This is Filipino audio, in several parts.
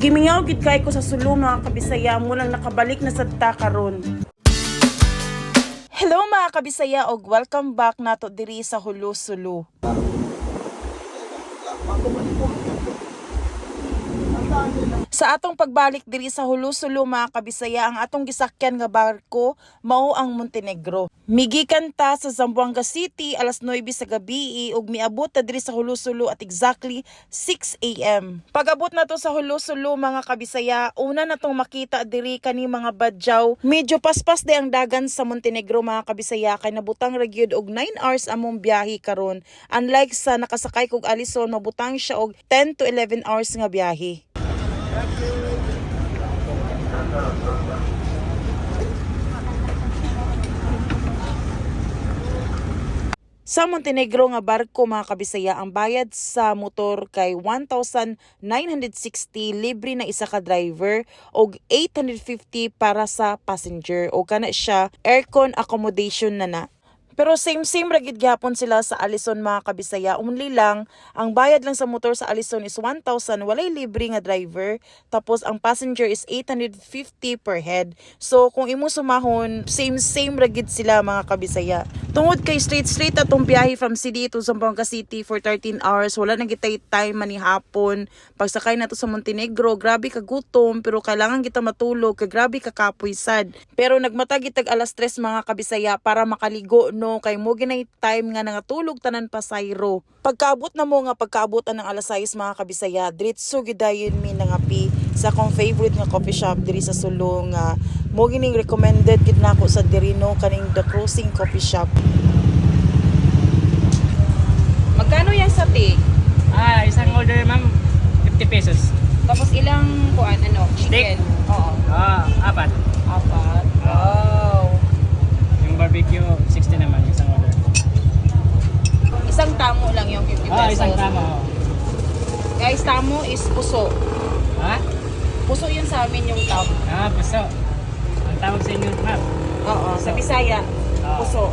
Gimingaw gid kay ko sa sulo mga kabisaya mo lang nakabalik na sa karon. Hello mga kabisaya og welcome back nato diri sa Hulo Sulu. Sa atong pagbalik diri sa Hulusulo mga kabisaya, ang atong gisakyan nga barko mao ang Montenegro. Migikan ta sa Zamboanga City alas 9 sa gabi ug miabot ta diri sa Hulusulo at exactly 6 AM. Pagabot na to sa Hulusulo mga kabisaya, una na tong makita diri kani mga badyaw. Medyo paspas de ang dagan sa Montenegro mga kabisaya kay nabutang ra og 9 hours among biyahe karon. Unlike sa nakasakay kog Alison, mabutang siya og 10 to 11 hours nga biyahe. Sa Montenegro nga barko mga kabisaya, ang bayad sa motor kay 1,960 libre na isa ka driver o 850 para sa passenger o kana siya aircon accommodation na na. Pero same same ragid gyapon sila sa Alison mga kabisaya. Only lang ang bayad lang sa motor sa Alison is 1,000 walay libre nga driver tapos ang passenger is 850 per head. So kung imo sumahon same same ragid sila mga kabisaya. Tungod kay straight straight atong biyahe from city to Zamboanga City for 13 hours. Wala na gitay time mani hapon. Pagsakay nato sa Montenegro, grabe ka gutom pero kailangan kita matulog kay grabe ka kapoy sad. Pero nagmatagitag alas 3 mga kabisaya para makaligo no kay mo ginay time nga nangatulog tanan pa sayro. Pagkaabot na mo nga pagkaabotan ng alas 6 mga kabisaya, diretso gidayon mi nangapi sa akong favorite nga coffee shop diri sa Sulong nga mo gining recommended gid nako sa diri no kaning The Cruising Coffee Shop. Magkano yan sa tea? Ah, isang order ma'am, 50 pesos. Tapos ilang kuan ano? Chicken? Steak? Oo. Ah, apat. Apat. Wow. Yung barbecue, 60 naman, isang tamo lang yung 50 pesos. Ah, isang tama. oh. Guys, tamo is puso. Ha? Puso yun sa amin yung tamo. Ah, puso. Ang tawag sa inyo, ma'am. Oo. Sa Bisaya, Ah. puso.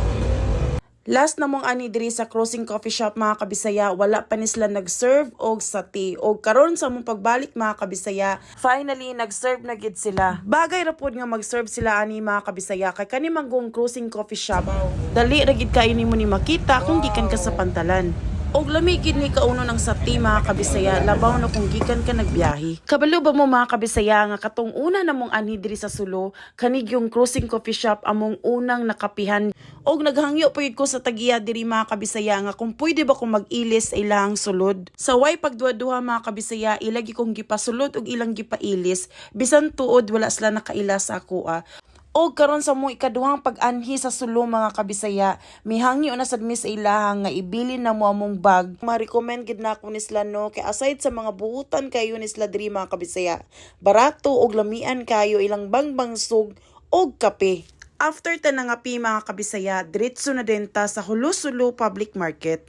Last namong ani diri sa Crossing Coffee Shop mga kabisaya, wala pa ni sila nag-serve og sa tea. Og karon sa mong pagbalik mga kabisaya, finally nag-serve na gid sila. Bagay ra pod nga mag-serve sila ani mga kabisaya kay kani manggong Crossing Coffee Shop. Dali ra gid kaini mo ni makita kung gikan ka sa pantalan. Og lamigid ni kauno ng sa tea mga kabisaya, labaw na kung gikan ka nagbiyahe. Kabalo ba mo mga kabisaya nga katong una namong ani diri sa Sulo, kanig yung Crossing Coffee Shop among unang nakapihan og naghangyo po ko sa tagiya diri mga kabisaya nga kung pwede ba kong mag-ilis ilang sulod. Sa way pagduha-duha mga kabisaya, ilagi kong gipasulod og ilang gipailis, bisan tuod wala sila nakaila sa ako ah. Og karon sa mo ikaduhang pag-anhi sa sulo mga kabisaya, mihangyo na sad mi sa ilahang nga ibili na mo among bag. Ma-recommend gid na ako ni sila no kay aside sa mga buutan kayo ni sila diri mga kabisaya, barato og lamian kayo ilang bangbangsog og kape. After tanangapi mga kabisaya, diretso na din ta sa Hulusulo Public Market.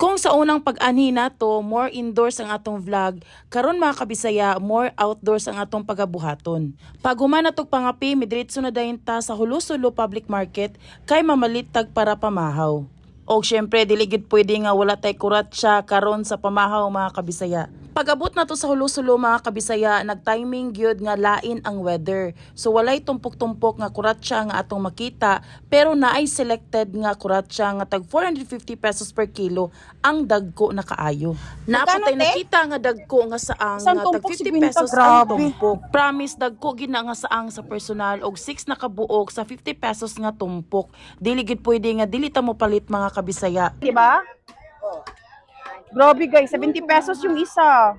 Kung sa unang pag-anhi nato, more indoors ang atong vlog, karon mga kabisaya, more outdoors ang atong pagabuhaton. Pag human natog pangapi, midritso na dayon ta sa Hulusulo Public Market kay mamalitag para pamahaw. O syempre, dili gid pwede nga wala tay kuratsa karon sa pamahaw mga kabisaya. Pagabot na to sa Hulusulo mga kabisaya, nag-timing gyud nga lain ang weather. So walay tumpok-tumpok nga kuratsa nga atong makita, pero naay selected nga kuratsa nga tag 450 pesos per kilo ang dagko na kaayo. Napatay nakita nga dagko nga saang nga tag tumpok, 50 si Binta, pesos ang tumpok. Promise dagko gid na nga saang sa personal og 6 na kabuok sa 50 pesos nga tumpok. Dili gid pwede nga dili ta mo palit mga kabisaya. Di ba? Grabe guys, 70 pesos yung isa.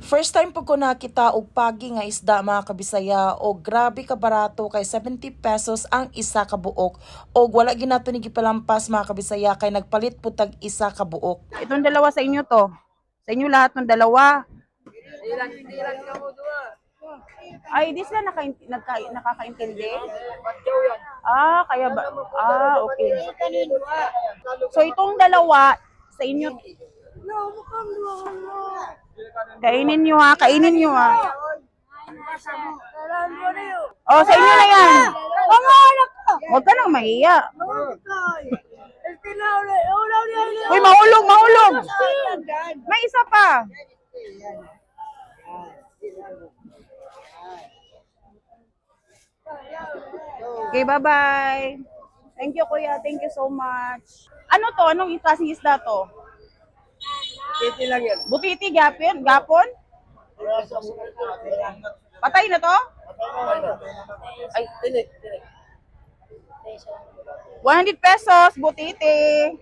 First time po ko nakita og pagi nga isda mga kabisaya o grabe ka barato kay 70 pesos ang isa ka buok og wala ginato ni gipalampas mga kabisaya kay nagpalit po tag isa ka buok. Itong dalawa sa inyo to. Sa inyo lahat ng dalawa. Ay, di sila naka, naka, nakakaintindi? Ah, kaya ba? Ah, okay. So, itong dalawa, sa inyo. Kainin nyo ha, kainin nyo ha. Oh, sa inyo na yan. Anak ko. Huwag ka nang mahiya. Uy, mahulog, mahulog. May isa pa. Okay, bye-bye. Thank you, kuya. Thank you so much. Ano to? Anong klaseng isda to? Titi lang yan. Butiti, gapon? Gapon? Patay na to? Ay, tinik, tinik. 100 pesos, butiti.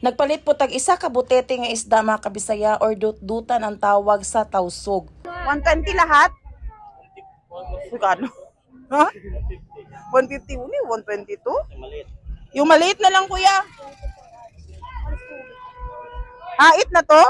Nagpalit po tag isa ka butete nga isda mga kabisaya or dut-dutan ang tawag sa tausog. 120 lahat? Magkano? Ha? 150 uni, 122? Yung maliit na lang, kuya. Hait na to?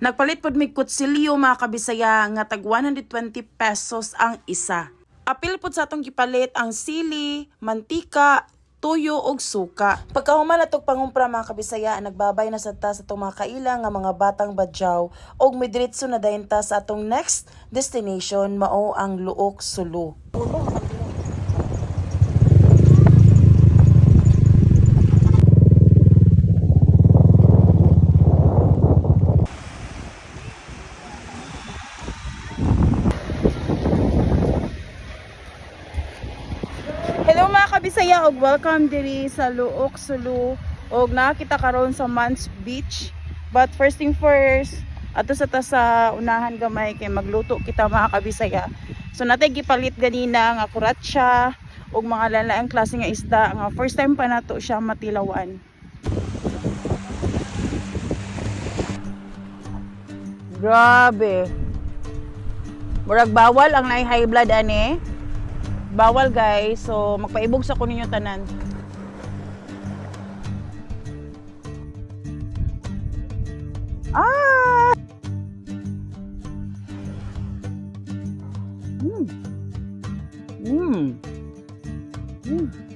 Nagpalit pod mig kutsilyo mga kabisaya nga tag 120 pesos ang isa. Apil pod sa atong gipalit ang sili, mantika, tuyo ug suka. Pagkahuman natog pangumpra mga kabisaya, nagbabay na sa ta sa mga kaila nga mga batang badyaw ug midritso na dayon sa atong next destination mao ang Luok Sulu. Hello kabisaya ug welcome diri sa Luok Sulu ug nakita karon sa Mans Beach. But first thing first, ato sa ta sa unahan gamay kay magluto kita mga kabisaya. So natay gipalit ganina nga kuratsa ug mga lalaang klase nga isda nga first time pa nato siya matilawan. Grabe. Murag bawal ang naay high blood ani. Bawal guys. So magpaibog sa kuninyo tanan. Ah! Mm. Mm. Mm.